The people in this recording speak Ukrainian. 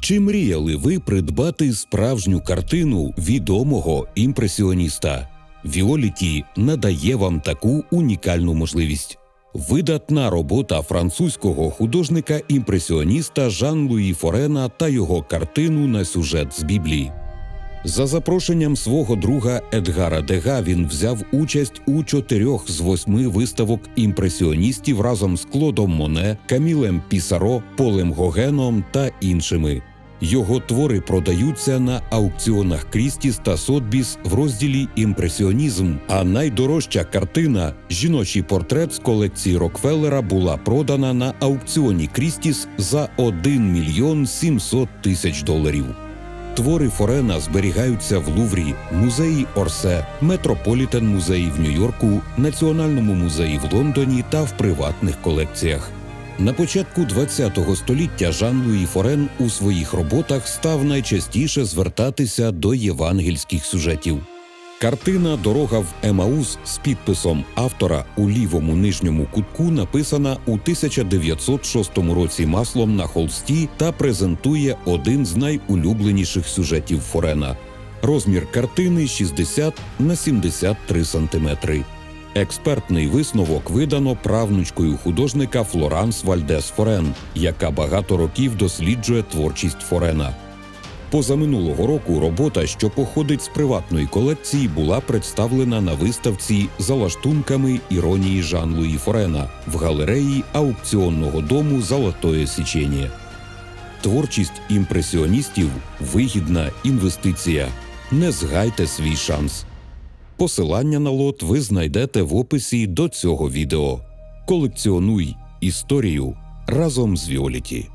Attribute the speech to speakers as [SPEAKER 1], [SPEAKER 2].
[SPEAKER 1] Чи мріяли ви придбати справжню картину відомого імпресіоніста? Віоліті надає вам таку унікальну можливість. Видатна робота французького художника-імпресіоніста Жан-Луї Форена та його картину на сюжет з Біблії. За запрошенням свого друга Едгара Дега він взяв участь у чотирьох з восьми виставок імпресіоністів разом з Клодом Моне, Камілем Пісаро, Полем Гогеном та іншими. Його твори продаються на аукціонах Крістіс та Сотбіс в розділі Імпресіонізм. А найдорожча картина жіночий портрет з колекції Рокфеллера була продана на аукціоні Крістіс за 1 мільйон 700 тисяч доларів. Твори Форена зберігаються в Луврі, музеї Орсе, Метрополітен музеї в Нью-Йорку, Національному музеї в Лондоні та в приватних колекціях. На початку ХХ століття Жан-Луї Форен у своїх роботах став найчастіше звертатися до євангельських сюжетів. Картина Дорога в Емаус з підписом автора у лівому нижньому кутку написана у 1906 році маслом на холсті та презентує один з найулюбленіших сюжетів Форена. Розмір картини 60 на 73 сантиметри. Експертний висновок видано правнучкою художника Флоранс Вальдес Форен, яка багато років досліджує творчість Форена. Позаминулого року робота, що походить з приватної колекції, була представлена на виставці за лаштунками іронії Жан-Луї Форена в галереї аукціонного дому Золотое січення. Творчість імпресіоністів вигідна інвестиція. Не згайте свій шанс. Посилання на лот ви знайдете в описі до цього відео. Колекціонуй історію разом з Віоліті.